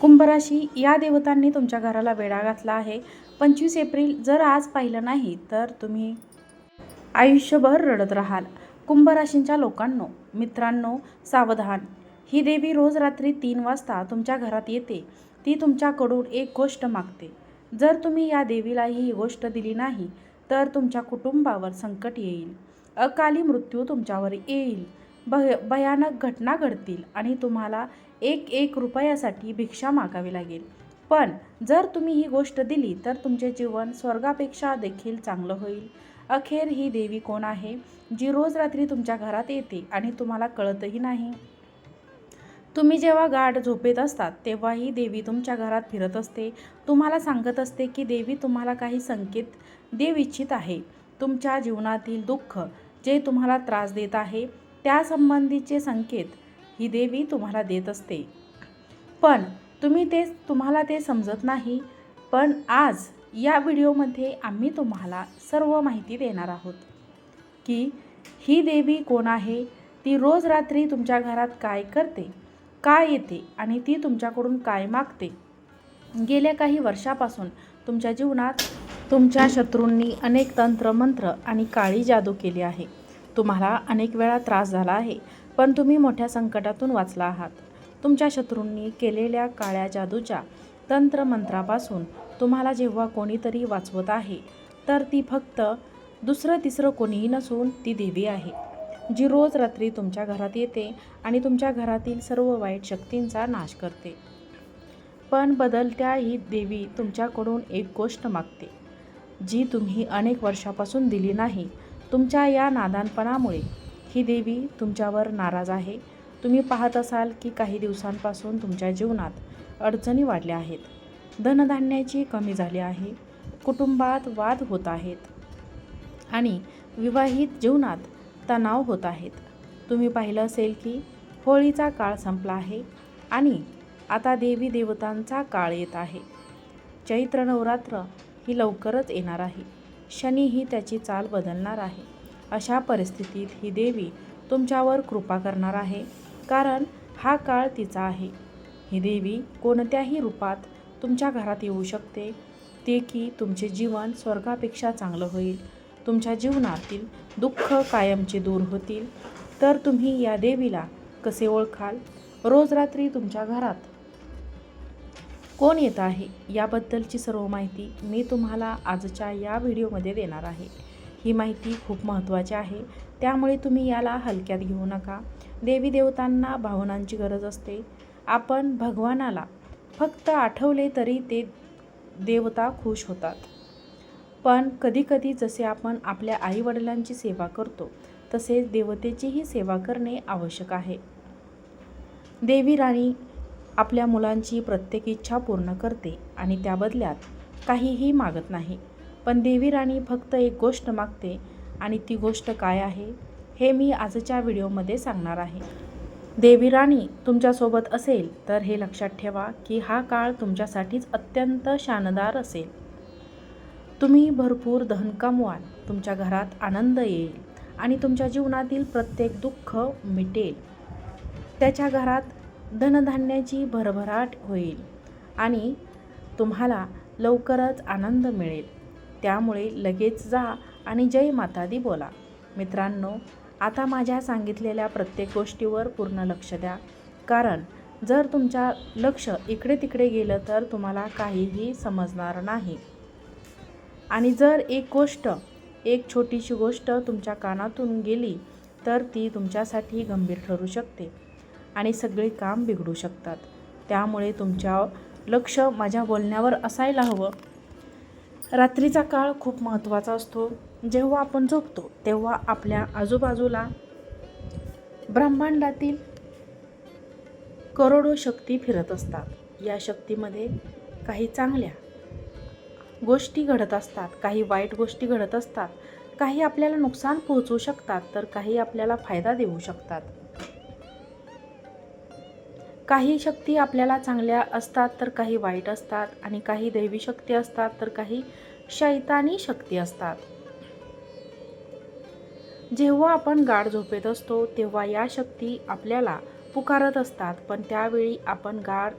कुंभराशी या देवतांनी तुमच्या घराला वेढा घातला आहे. पंचवीस एप्रिल जर आज पाहिलं नाही तर तुम्ही आयुष्यभर रडत राहाल. कुंभराशींच्या लोकांनो मित्रांनो सावधान. ही देवी रोज रात्री तीन वाजता तुमच्या घरात येते. ती तुमच्याकडून एक गोष्ट मागते. जर तुम्ही या देवीला ही गोष्ट दिली नाही तर तुमच्या कुटुंबावर संकट येईल. अकाली मृत्यू तुमच्यावर येईल. भय भयानक घटना घडतील आणि तुम्हाला एक एक रुपयासाठी भिक्षा मागावी लागेल. पण जर तुम्ही ही गोष्ट दिली तर तुमचे जीवन स्वर्गापेक्षा देखील चांगलं होईल. अखेर ही देवी कोण आहे? जी रोज रात्री तुमच्या घरात येते आणि तुम्हाला कळतही नाही. तुम्ही जेव्हा गाढ झोपेत असतात तेव्हा ही देवी तुमच्या घरात फिरत असते. तुम्हाला सांगत असते की देवी तुम्हाला काही संकेत देऊ इच्छित आहे. तुमच्या जीवनातील दुःख जे तुम्हाला त्रास देत आहे त्यासंबंधीचे संकेत ही देवी तुम्हाला देत असते. पण तुम्ही ते तुम्हाला ते समजत नाही. पण आज या व्हिडिओमध्ये आम्ही तुम्हाला सर्व माहिती देणार आहोत. की ही देवी कोण आहे? ती रोज रात्री तुमच्या घरात काय करते? काय येते? आणि ती तुमच्याकडून काय मागते? गेल्या काही वर्षापासून तुमच्या जीवनात तुमच्या शत्रूंनी अनेक तंत्रमंत्र आणि काळी जादू केली आहे. तुम्हाला अनेक वेळा त्रास झाला आहे पण तुम्ही मोठ्या संकटातून वाचला आहात. तुमच्या शत्रूंनी केलेल्या काळ्या जादूच्या तंत्रमंत्रापासून तुम्हाला जेव्हा कोणीतरी वाचवत आहे तर ती फक्त दुसरं तिसरं कोणीही नसून ती देवी आहे जी रोज रात्री तुमच्या घरात येते आणि तुमच्या घरातील सर्व वाईट शक्तींचा नाश करते. पण बदलत्या ही देवी तुमच्याकडून एक गोष्ट मागते जी तुम्ही अनेक वर्षापासून दिली नाही तुमच्या या नादानपणामुळे ही देवी तुमच्यावर नाराज आहे. तुम्ही पाहत असाल की काही दिवसांपासून तुमच्या जीवनात अडचणी वाढल्या आहेत. धनधान्याची कमी झाली आहे. कुटुंबात वाद होत आहेत. आणि विवाहित जीवनात तणाव होत आहेत. तुम्ही पाहिलं असेल की होळीचा काळ संपला आहे आणि आता देवी देवतांचा काळ येत आहे. चैत्र नवरात्र ही लवकरच येणार आहे. शनी ही त्याची चाल बदलणार आहे. अशा परिस्थितीत ही देवी तुमच्यावर कृपा करणार आहे. कारण हा काळ तिचा आहे. ही देवी कोणत्याही रूपात तुमच्या घरात येऊ शकते. ते की तुमचे जीवन स्वर्गापेक्षा चांगलं होईल. तुमच्या जीवनातील दुःख कायमचे दूर होतील. तर तुम्ही या देवीला कसे ओळखाल? रोज रात्री तुमच्या घरात कोण येत आहे याबद्दलची सर्व माहिती मी तुम्हाला आजच्या या व्हिडिओमध्ये देणार आहे. ही माहिती खूप महत्त्वाची आहे. त्यामुळे तुम्ही याला हलक्यात घेऊ नका. देवी देवतांना भावनांची गरज असते. आपण भगवानाला फक्त आठवले तरी ते देवता खुश होतात. पण कधीकधी जसे आपण आपल्या आईवडिलांची सेवा करतो तसेच देवतेचीही सेवा करणे आवश्यक आहे. देवी राणी आपल्या मुलांची प्रत्येक इच्छा पूर्ण करते आणि त्या बदल्यात काहीही मागत नाही. पण देवी राणी फक्त एक गोष्ट मागते आणि ती गोष्ट काय आहे हे मी आजच्या व्हिडिओमध्ये सांगणार आहे. देवी राणी तुमच्यासोबत असेल तर हे लक्षात ठेवा की हा काळ तुमच्यासाठीच अत्यंत शानदार असेल. तुम्ही भरपूर धन कमवाल तुमच्या घरात आनंद येईल आणि तुमच्या जीवनातील प्रत्येक दुःख मिटेल. त्याच्या घरात धनधान्याची भरभराट होईल आणि तुम्हाला लवकरच आनंद मिळेल. त्यामुळे लगेच जा आणि जय माता दी बोला. मित्रांनो आता माझ्या सांगितलेल्या प्रत्येक गोष्टीवर पूर्ण लक्ष द्या. कारण जर तुमच्या लक्ष इकडे तिकडे गेलं तर तुम्हाला काहीही समजणार नाही. आणि जर एक गोष्ट एक छोटीशी गोष्ट तुमच्या कानातून गेली तर ती तुमच्यासाठी गंभीर ठरू शकते. आणि सगळे काम बिघडू शकतात. त्यामुळे तुमच्या लक्ष माझ्या बोलण्यावर असायला हवं. रात्रीचा काळ खूप महत्त्वाचा असतो. जेव्हा आपण झोपतो तेव्हा आपल्या आजूबाजूला ब्रह्मांडातील करोडो शक्ती फिरत असतात. या शक्तीमध्ये काही चांगल्या गोष्टी घडत असतात काही वाईट गोष्टी घडत असतात काही आपल्याला नुकसान पोहोचवू शकतात तर काही आपल्याला फायदा देऊ शकतात. काही शक्ती आपल्याला चांगल्या असतात तर काही वाईट असतात. आणि काही दैवी शक्ती असतात तर काही शैतानी शक्ती असतात. जेव्हा आपण गाढ झोपेत असतो तेव्हा या शक्ती आपल्याला पुकारत असतात. पण त्यावेळी आपण गाढ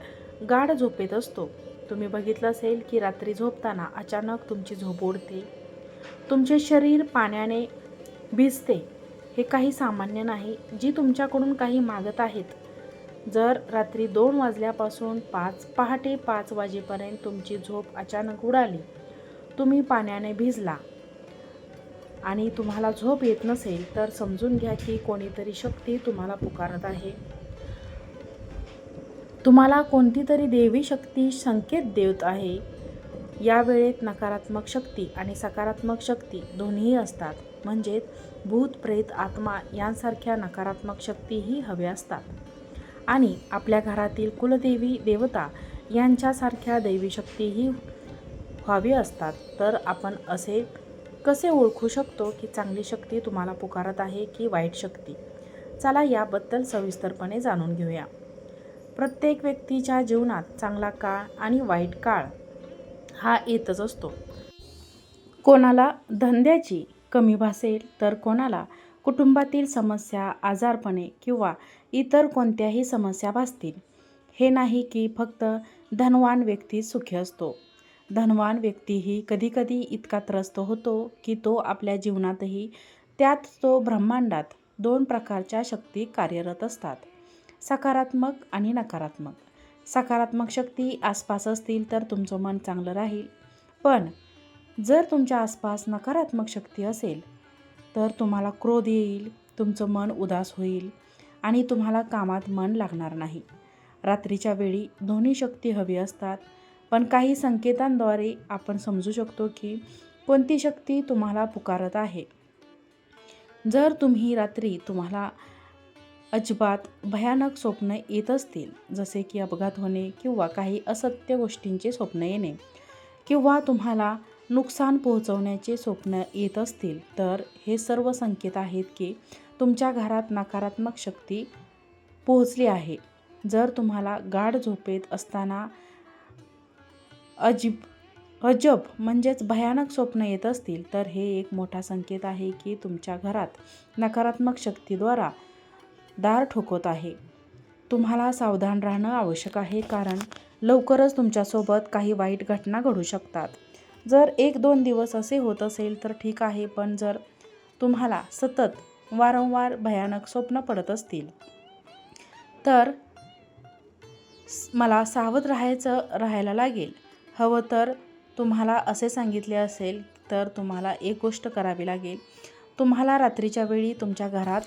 गाढ झोपेत असतो. तुम्ही बघितलं असेल की रात्री झोपताना अचानक तुमची झोप उडते. तुमचे शरीर पाण्याने भिजते. हे काही सामान्य नाही. जी तुमच्याकडून काही मागत आहेत जर रात्री दोन वाजल्यापासून पाच पहाटे पाच वाजेपर्यंत तुमची झोप अचानक उडाली तुम्ही पाण्याने भिजला आणि तुम्हाला झोप येत नसेल तर समजून घ्या की कोणीतरी शक्ती तुम्हाला पुकारत आहे. तुम्हाला कोणती तरी देवी शक्ती संकेत देत आहे. या वेळेत नकारात्मक शक्ती आणि सकारात्मक शक्ती दोन्हीही असतात. म्हणजेच भूत प्रेत आत्मा यांसारख्या नकारात्मक शक्तीही हव्या असतात. आणि आपल्या घरातील कुलदेवी देवता यांच्यासारख्या दैवी शक्तीही व्हावी असतात. तर आपण असे कसे ओळखू शकतो की चांगली शक्ती तुम्हाला पुकारत आहे की वाईट शक्ती? चला याबद्दल सविस्तरपणे जाणून घेऊया. प्रत्येक व्यक्तीच्या जीवनात चांगला काळ आणि वाईट काळ हा येतच असतो. कोणाला धंद्याची कमी भासेल तर कोणाला कुटुंबातील समस्या आजारपणे किंवा इतर कोणत्याही समस्या भासतील. हे नाही की फक्त धनवान व्यक्ती सुखी असतो. धनवान व्यक्तीही कधीकधी इतका त्रस्त होतो की तो आपल्या जीवनातही त्यात तो ब्रह्मांडात दोन प्रकारच्या शक्ती कार्यरत असतात. सकारात्मक आणि नकारात्मक. सकारात्मक शक्ती आसपास असतील तर तुमचं मन चांगलं राहील. पण जर तुमच्या आसपास नकारात्मक शक्ती असेल तर तुम्हाला क्रोध येईल तुमचं मन उदास होईल आणि तुम्हाला कामात मन लागणार नाही. रात्रीच्या वेळी दोन्ही शक्ती हवी असतात पण काही संकेतांद्वारे आपण समजू शकतो की कोणती शक्ती तुम्हाला पुकारत आहे. जर तुम्ही रात्री तुम्हाला अजिबात भयानक स्वप्न येत असतील जसे की अपघात होणे किंवा काही असत्य गोष्टींचे स्वप्न येणे किंवा तुम्हाला नुकसान पोहोचवण्याचे स्वप्न येत असतील तर हे सर्व संकेत आहेत की तुमच्या घरात नकारात्मक शक्ती पोहोचली आहे. जर तुम्हाला गाढ झोपेत असताना अजिब अजब म्हणजेच भयानक स्वप्न येत असतील तर हे एक मोठा संकेत आहे की तुमच्या घरात नकारात्मक शक्तीद्वारा दार ठोकत आहे. तुम्हाला सावधान राहणं आवश्यक आहे कारण लवकरच तुमच्यासोबत काही वाईट घटना घडू शकतात. जर एक दोन दिवस असे होत असेल तर ठीक आहे पण जर तुम्हाला सतत वारंवार भयानक स्वप्न पडत असतील तर मला सावध राहायचं राहायला लागेल. हवं तर तुम्हाला असे सांगितले असेल तर तुम्हाला एक गोष्ट करावी लागेल. तुम्हाला रात्रीच्या वेळी तुमच्या घरात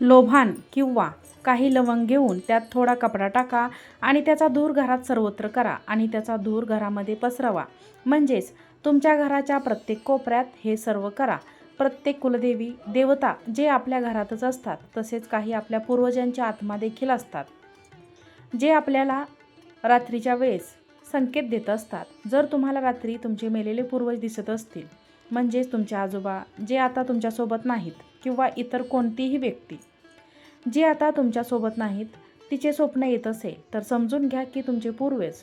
लोभान किंवा काही लवंग घेऊन त्यात थोडा कपडा टाका आणि त्याचा धूर घरात सर्वत्र करा आणि त्याचा धूर घरामध्ये पसरवा. म्हणजेच तुमच्या घराच्या प्रत्येक कोपऱ्यात हे सर्व करा. प्रत्येक कुलदेवी देवता जे आपल्या घरातच असतात तसेच काही आपल्या पूर्वजांच्या आत्मा देखील असतात. जे आपल्याला रात्रीच्या वेळेस संकेत देत असतात. जर तुम्हाला रात्री तुमचे मेलेले पूर्वज दिसत असतील म्हणजेच तुमचे आजोबा जे आता तुमच्यासोबत नाहीत किंवा इतर कोणतीही व्यक्ती जी आता तुमच्यासोबत नाहीत तिचे स्वप्न येत असेल तर समजून घ्या की तुमचे पूर्वज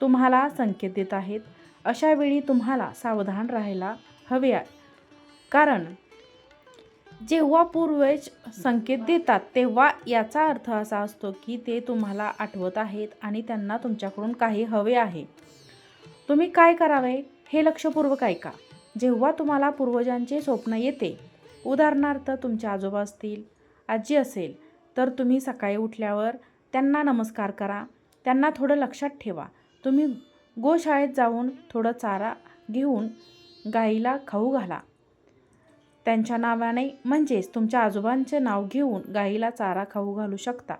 तुम्हाला संकेत देत आहेत. अशावेळी तुम्हाला सावधान राहायला हवे आहे. कारण जेव्हा पूर्वज संकेत देतात तेव्हा याचा अर्थ असा असतो की ते तुम्हाला आठवत आहेत आणि त्यांना तुमच्याकडून काही हवे आहे. तुम्ही काय करावे हे लक्षपूर्वक ऐका. जेव्हा तुम्हाला पूर्वजांचे स्वप्न येते उदाहरणार्थ तुमचे आजोबा असतील आजी असेल तर तुम्ही सकाळी उठल्यावर त्यांना नमस्कार करा. त्यांना थोडं लक्षात ठेवा. तुम्ही गोशाळेत जाऊन थोडं चारा घेऊन गाईला खाऊ घाला. त्यांच्या नावाने म्हणजेच तुमच्या आजोबांचे नाव घेऊन गाईला चारा खाऊ घालू शकता.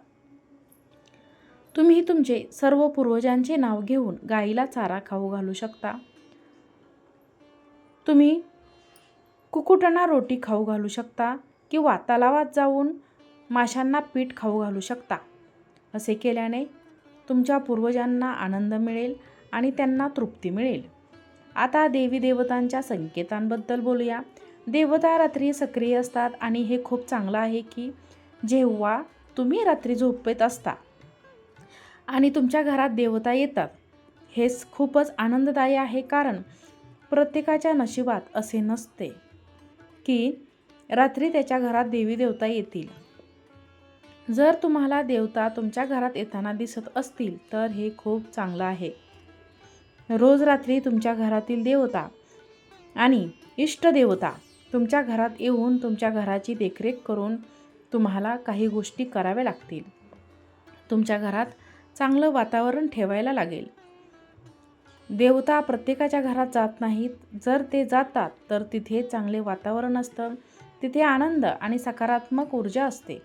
तुम्ही तुमचे सर्व पूर्वजांचे नाव घेऊन गाईला चारा खाऊ घालू शकता. तुम्ही कुकुटांना रोटी खाऊ घालू शकता किंवा तलावात जाऊन माशांना पीठ खाऊ घालू शकता. असे केल्याने तुमच्या पूर्वजांना आनंद मिळेल आणि त्यांना तृप्ती मिळेल. आता देवी देवतांच्या संकेतांबद्दल बोलूया. देवता रात्री सक्रिय असतात आणि हे खूप चांगलं आहे की जेव्हा तुम्ही रात्री झोपेत असता आणि तुमच्या घरात देवता येतात हेच खूपच आनंददायी आहे कारण प्रत्येकाच्या नशिबात असे नसते की रात्री त्याच्या घरात देवी देवता येतील. जर तुम्हाला देवता तुमच्या घरात येताना दिसत असतील तर हे खूप चांगलं आहे. रोज रात्री तुमच्या घरातील देवता आणि इष्टदेवता तुमच्या घरात येऊन तुमच्या घराची देखरेख करून तुम्हाला काही गोष्टी कराव्या लागतील. तुमच्या घरात चांगलं वातावरण ठेवायला लागेल. देवता प्रत्येकाच्या घरात जात नाहीत. जर ते जातात तर तिथे चांगले वातावरण असतं. तिथे आनंद आणि सकारात्मक ऊर्जा असते.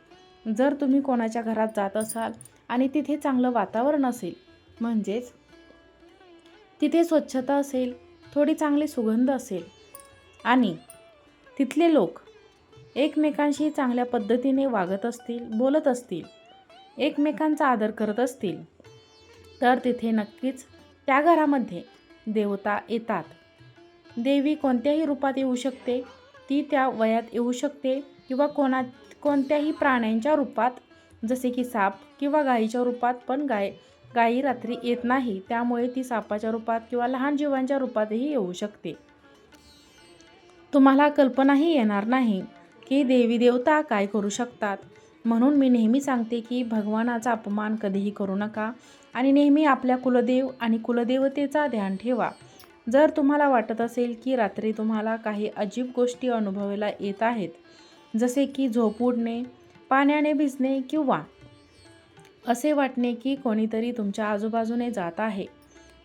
जर तुम्ही कोणाच्या घरात जात असाल आणि तिथे चांगलं वातावरण असेल म्हणजेच तिथे स्वच्छता असेल थोडी चांगली सुगंध असेल. आणि तिथले लोक एकमेकांशी चांगल्या पद्धतीने वागत असतील बोलत असतील एकमेकांचा आदर करत असतील तर तिथे नक्कीच त्या घरामध्ये देवता येतात. देवी कोणत्याही रूपात येऊ शकते ती त्या वयात येऊ शकते किंवा कोणा कोणत्याही प्राण्यांच्या रूपात जसे की साप किंवा गायीच्या रूपात पण गाय गायी रात्री येत नाही त्यामुळे ती सापाच्या रूपात किंवा लहान जीवांच्या रूपातही येऊ शकते. तुम्हाला कल्पनाही येणार नाही की देवी देवता काय करू शकतात. म्हणून मी नेहमी सांगते की भगवानाचा अपमान कधीही करू नका आणि नेहमी आपल्या कुलदेव आणि कुलदेवतेचा ध्यान ठेवा. जर तुम्हाला वाटत असेल की रात्री तुम्हाला काही अजीब गोष्टी अनुभवायला येत आहेत जसे की झोप उडणे पाण्याने भिजणे किंवा असे वाटणे की कोणीतरी तुमच्या आजूबाजूने जात आहे.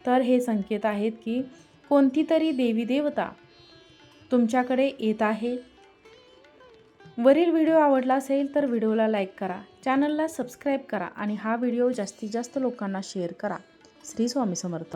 तर हे संकेत आहेत की कोणती तरी देवी देवता तुमच्याकडे येत आहे. वरील व्हिडिओ आवडला असेल तर व्हिडिओला लाईक करा चॅनलला सबस्क्राईब करा आणि हा व्हिडिओ जास्तीत जास्त लोकांना शेअर करा. श्री स्वामी समर्थ.